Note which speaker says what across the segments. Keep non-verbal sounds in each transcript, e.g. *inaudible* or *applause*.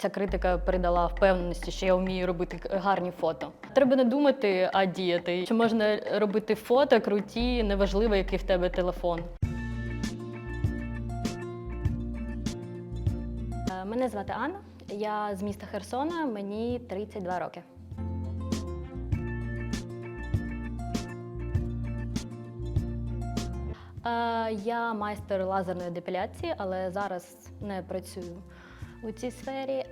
Speaker 1: ця критика передала впевненості, що я вмію робити гарні фото. Треба не думати, а діяти. Що можна робити фото круті, неважливо, який в тебе телефон. Е, Мене звати Анна. Я з міста Херсона, мені 32 роки. Е, Я майстер лазерної депіляції, але зараз не працюю у цій сфері. Е,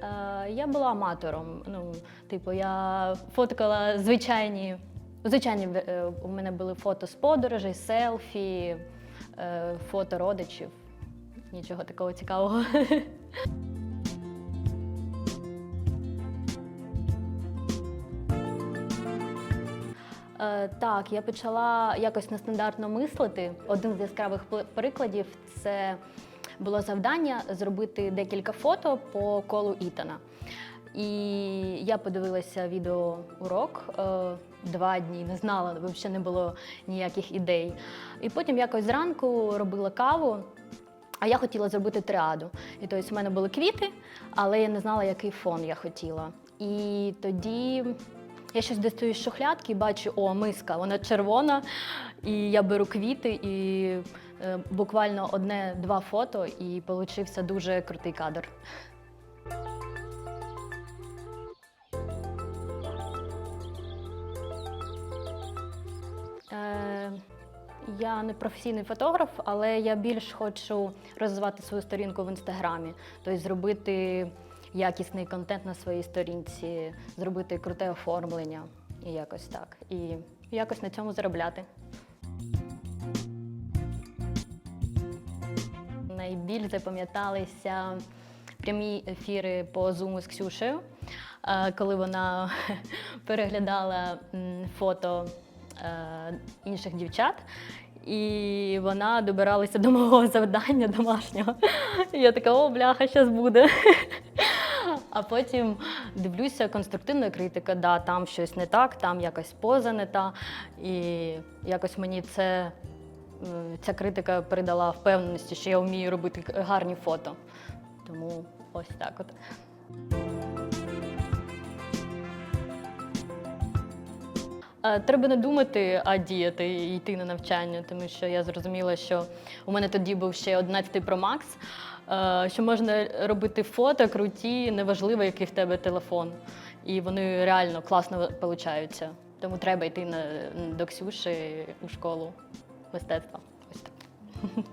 Speaker 1: Я була аматором. Ну, типу, я фоткала звичайні. Звичайні е, у мене були фото з подорожей, селфі, е, фото родичів. Нічого такого цікавого. *laughs* Так, я почала якось нестандартно мислити. Один з яскравих прикладів це було завдання зробити декілька фото по колу Ітана. І я подивилася відеоурок е, два дні, не знала, взагалі не було ніяких ідей. І потім якось зранку робила каву. А я хотіла зробити триаду. І тобто в мене були квіти, але я не знала, який фон я хотіла. І тоді я щось достаю з шухлядки і бачу, о, миска, вона червона. І я беру квіти і буквально одне-два фото, і получився дуже крутий кадр. Е, я не професійний фотограф, але я більш хочу розвивати свою сторінку в інстаграмі, тобто зробити якісний контент на своїй сторінці, зробити круте оформлення і якось так. І якось на цьому заробляти. Найбільш запам'яталися прямі ефіри по Zoom з Ксюшею, е, коли вона *laughs* переглядала фото е, інших дівчат. І вона добиралася до мого завдання домашнього. І я така, о, бляха, щас буде. *laughs* А потім дивлюся, конструктивна критика, да, там щось не так, там якась поза не та. І якось мені це, ця критика передала впевненості, що я вмію робити гарні фото. Тому ось так от. Е, Треба не думати, а діяти і йти на навчання, тому що я зрозуміла, що у мене тоді був ще 11 Pro Max, е, що можна робити фото круті, неважливо, який в тебе телефон. І вони реально класно получаються. Тому треба йти на, до Ксюші у школу мистецтва. Ось так.